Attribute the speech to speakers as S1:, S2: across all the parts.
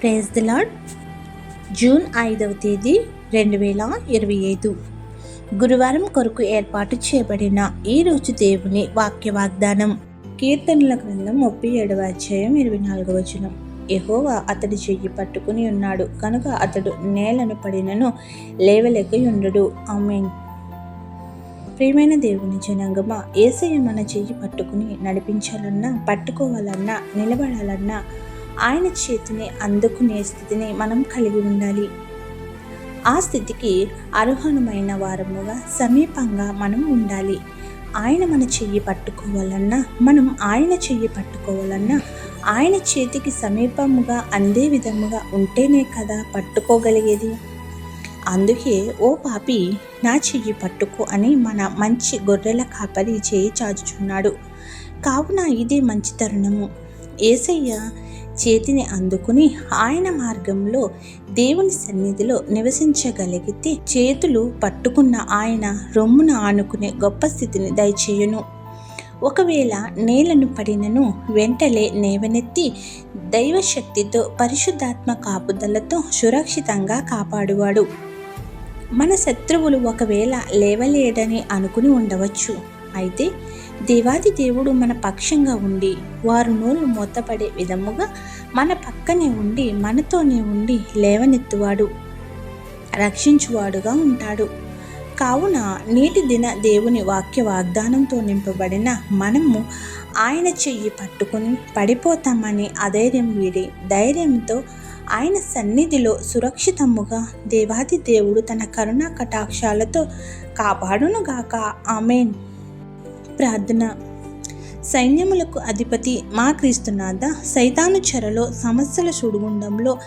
S1: Praise the lord June ఐదవ తేదీ రెండు వేల ఇరవై ఐదు. గురువారం కొరకు ఏర్పాటు చేయబడిన ఈ రోజు దేవుని వాక్య వాగ్దానం కీర్తనల గ్రంథం ముప్పై ఏడవ అధ్యాయం ఇరవై నాలుగవ వచనం. ఎహోవా అతడి చెయ్యి పట్టుకుని ఉన్నాడు. కనుక అతడు నేలను పడినను లేవలేక ఉండడు ఆమెన్. ప్రియమైన దేవుని జనాంగమా ఏసయ్య మన చెయ్యి పట్టుకుని నడిపించాలన్నా పట్టుకోవాలన్నా నిలబడాలన్నా ఆయన చేతిని అందుకునే స్థితిని మనం కలిగి ఉండాలి. ఆ స్థితికి అర్హనమైన వారముగా సమీపంగా మనం ఉండాలి. ఆయన మన చెయ్యి పట్టుకోవాలన్నా మనం ఆయన చెయ్యి పట్టుకోవాలన్నా ఆయన చేతికి సమీపముగా అందే విధముగా ఉంటేనే కదా పట్టుకోగలిగేది. అందుకే ఓ పాపి నా చెయ్యి పట్టుకో అని మన మంచి గొర్రెల కాపరి చేయి చాచుచున్నాడు. కావున ఇదే మంచి తరుణము. ఏసయ్య చేతిని అందుకుని ఆయన మార్గంలో దేవుని సన్నిధిలో నివసించగలిగితే చేతులు పట్టుకున్న ఆయన రొమ్మున ఆనుకునే గొప్ప స్థితిని దయచేయును. ఒకవేళ నేలను పడినను వెంటలే నేవనెత్తి దైవశక్తితో పరిశుద్ధాత్మ కాపుదలతో సురక్షితంగా కాపాడువాడు. మన శత్రువులు ఒకవేళ లేవలేడని అనుకుని ఉండవచ్చు. అయితే దేవాది దేవుడు మన పక్షంగా ఉండి వారు నోళ్ళు మూతపడే విధముగా మన పక్కనే ఉండి మనతోనే ఉండి లేవనెత్తువాడు రక్షించువాడుగా ఉంటాడు. కావున నేటి దిన దేవుని వాక్య వాగ్దానంతో నింపబడిన మనము ఆయన చెయ్యి పట్టుకొని పడిపోతామని అధైర్యం వీడి ధైర్యంతో ఆయన సన్నిధిలో సురక్షితముగా దేవాది దేవుడు తన కరుణా కటాక్షాలతో కాపాడునుగాక. ఆమెన్. ప్రార్థన. సైన్యములకు అధిపతి మా క్రీస్తునాథ సైతాను చెరలో సమస్యల సుడిగుండంలో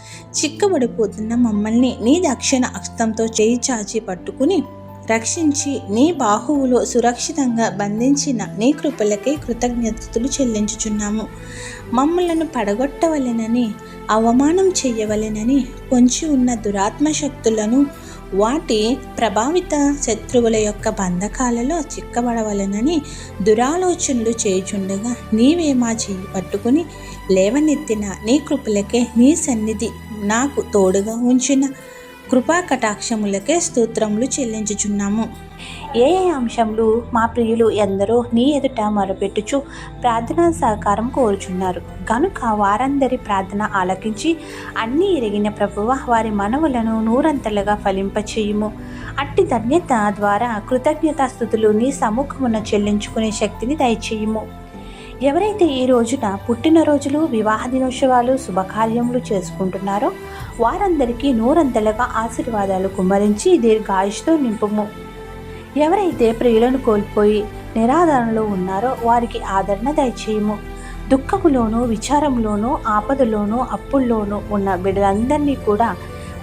S1: చిక్కబడిపోతున్న మమ్మల్ని నీ దక్షిణ అక్షతంతో చేయి చాచి పట్టుకుని రక్షించి నీ బాహువులో సురక్షితంగా బంధించిన నీ కృపలకే కృతజ్ఞతలు చెల్లించుచున్నాము. మమ్మలను పడగొట్టవలెనని అవమానం చేయవలెనని పొంచి ఉన్న దురాత్మ శక్తులను వాటి ప్రభావిత శత్రువుల యొక్క బంధకాలలో చిక్కబడవలెనని దురాలోచనలు చేయుచుండగా నీవే మా చేయి పట్టుకుని లేవనెత్తిన నీ కృపలకే నీ సన్నిధి నాకు తోడుగా ఉంచిన కృపా కటాక్షములకే స్తోత్రములు చెల్లించుచున్నాము. ఏ ఏ అంశములు మా ప్రియులు ఎందరో నీ ఎదుట మొరపెట్టుచు ప్రార్థనా సహకారం కోరుచున్నారు. కనుక వారందరి ప్రార్థన ఆలకించి అన్నీ ఎరిగిన ప్రభువ వారి మనవులను నూరంతలుగా ఫలింపచేయుము. అట్టి ధన్యత ద్వారా కృతజ్ఞతాస్థుతులు నీ సముఖమున చెల్లించుకునే శక్తిని దయచేయుము. ఎవరైతే ఈ రోజున పుట్టినరోజులు వివాహ దినోత్సవాలు శుభకార్యములు చేసుకుంటున్నారో వారందరికీ నూరంతలుగా ఆశీర్వాదాలు కుమ్మరించి దీర్ఘాయుష్తో నింపుము. ఎవరైతే ప్రియులను కోల్పోయి నిరాధారణలో ఉన్నారో వారికి ఆదరణ దయచేయము. దుఃఖములోనూ విచారంలోనూ ఆపదలోనూ అప్పుల్లోనూ ఉన్న బిడ్డలందరినీ కూడా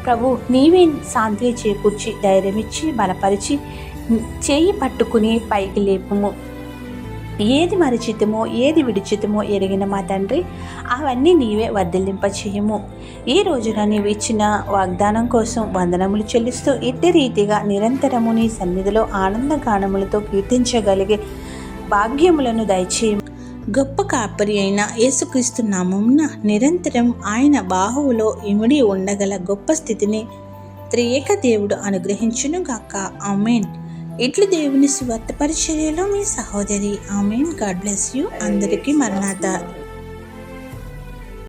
S1: ప్రభు నీవే శాంతి చేకూర్చి ధైర్యమిచ్చి బలపరిచి చేయి పట్టుకుని పైకి లేపుము. ఏది మరిచితమో ఏది విడిచితమో ఎరిగిన మా తండ్రి అవన్నీ నీవే వర్ధిల్లింపచేయము. ఈ రోజున నీవు ఇచ్చిన వాగ్దానం కోసం వందనములు చెల్లిస్తూ ఇట్టి రీతిగా నిరంతరము నీ సన్నిధిలో ఆనంద గానములతో కీర్తించగలిగే భాగ్యములను దయచేయము. గొప్ప కాపరి అయిన యేసుక్రీస్తు నామమున నిరంతరం ఆయన బాహువులో ఇమిడి ఉండగల గొప్ప స్థితిని త్రియేక దేవుడు అనుగ్రహించును గాక ఆమెన్. ఇట్లు దేవుని స్వార్థ పరిచర్యలో మీ సహోదరి. ఆమెన్. God bless you. అందరికీ మరణాత.